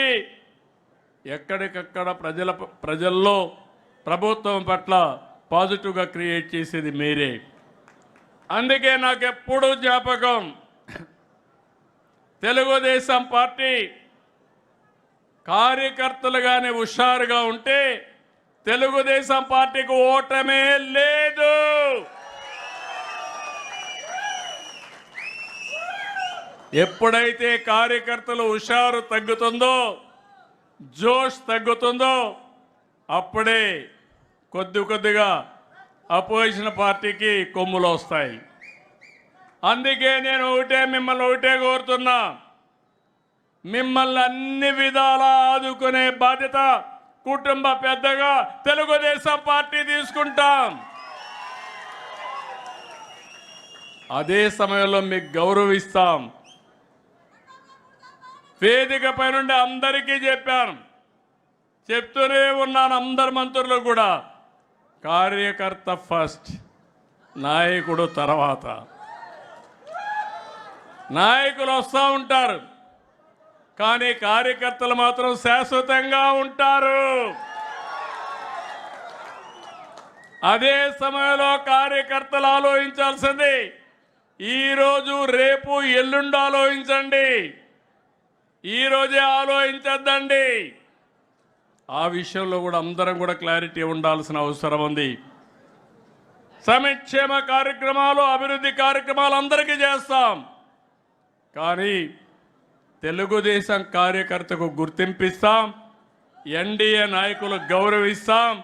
ఉండి ఎక్కడికక్కడ ప్రజల ప్రజల్లో ప్రభుత్వం పట్ల పాజిటివ్గా క్రియేట్ చేసేది మీరే. అందుకే నాకు ఎప్పుడూ జ్ఞాపకం తెలుగుదేశం పార్టీ కార్యకర్తలు కానీ హుషారుగా ఉంటే తెలుగుదేశం పార్టీకి ఓటమే లేదు. ఎప్పుడైతే కార్యకర్తలు హుషారు తగ్గుతుందో జోష్ తగ్గుతుందో అప్పుడే కొద్ది కొద్దిగా అపోజిషన్ పార్టీకి కొమ్ములు వస్తాయి. అందుకే నేను ఒకటే మిమ్మల్ని ఒకటే కోరుతున్నా. మిమ్మల్ని అన్ని విధాలా ఆదుకునే బాధ్యత కుటుంబ పెద్దగా తెలుగుదేశం పార్టీ తీసుకుంటాం. అదే సమయంలో మీకు గౌరవిస్తాం. వేదిక పైనుండి అందరికీ చెప్పాను. చెప్తూనే ఉన్నాను అందరు మంత్రులు కూడా. కార్యకర్త ఫస్ట్ నాయకుడు తర్వాత. నాయకులు వస్తూ ఉంటారు కానీ కార్యకర్తలు మాత్రం శాశ్వతంగా ఉంటారు. అదే సమయంలో కార్యకర్తలు ఆలోచించాల్సింది ఈరోజు రేపు ఎల్లుండి ఆలోచించండి. ఈరోజే ఆలోచించద్దండి. ఆ విషయంలో కూడా అందరం కూడా క్లారిటీ ఉండాల్సిన అవసరం ఉంది. సంక్షేమ కార్యక్రమాలు అభివృద్ధి కార్యక్రమాలు అందరికీ చేస్తాం. కానీ తెలుగుదేశం కార్యకర్తకు గుర్తింపిస్తాం ఎన్డీఏ నాయకులు గౌరవిస్తాం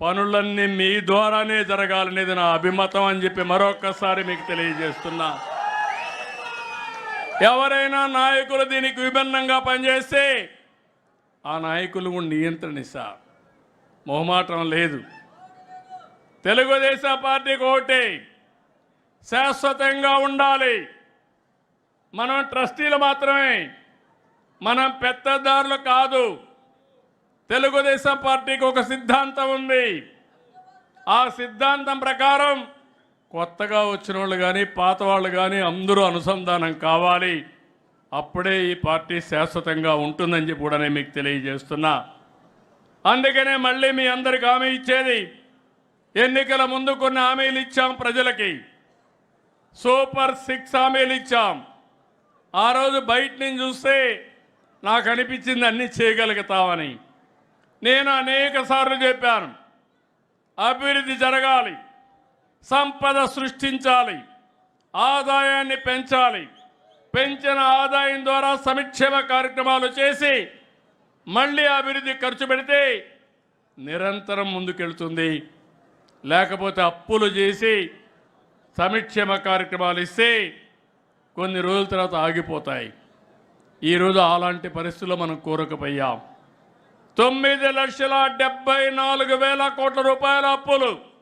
పనులన్నీ మీ ద్వారానే జరగాలనేది నా అభిమతం అని చెప్పి మరొక్కసారి మీకు తెలియజేస్తున్నా. ఎవరైనా నాయకులు దీనికి విభిన్నంగా పనిచేస్తే ఆ నాయకులు కూడా నియంత్రణ ఇస్తా. మొహమాటం లేదు. తెలుగుదేశం పార్టీకి ఒకటి శాశ్వతంగా ఉండాలి. మనం ట్రస్టీలు మాత్రమే. మనం పెద్దదారులు కాదు. తెలుగుదేశం పార్టీకి ఒక సిద్ధాంతం ఉంది. ఆ సిద్ధాంతం ప్రకారం కొత్తగా వచ్చిన వాళ్ళు కానీ పాత వాళ్ళు కానీ అందరూ అనుసంధానం కావాలి. అప్పుడే ఈ పార్టీ శాశ్వతంగా ఉంటుందని చెప్పి కూడా నేను మీకు తెలియజేస్తున్నా. అందుకనే మళ్ళీ మీ అందరికి హామీ ఇచ్చేది ఎన్నికల ముందు కొన్ని హామీలు ఇచ్చాం ప్రజలకి. సూపర్ సిక్స్ హామీలు ఇచ్చాం. ఆ రోజు బయట నుంచి చూస్తే నాకు అనిపించింది అన్నీ చేయగలుగుతామని. నేను అనేక సార్లు చెప్పాను అభివృద్ధి జరగాలి. సంపద సృష్టించాలి. ఆదాయాన్ని పెంచాలి. పెంచిన ఆదాయం ద్వారా సంక్షేమ కార్యక్రమాలు చేసి మళ్ళీ అభివృద్ధి ఖర్చు పెడితే నిరంతరం ముందుకెళ్తుంది. లేకపోతే అప్పులు చేసి సంక్షేమ కార్యక్రమాలు ఇస్తే కొన్ని రోజుల తర్వాత ఆగిపోతాయి. ఈరోజు అలాంటి పరిస్థితుల్లో మనం కోరకపోయాం. తొమ్మిది లక్షల డెబ్బై నాలుగు వేల కోట్ల రూపాయల అప్పులు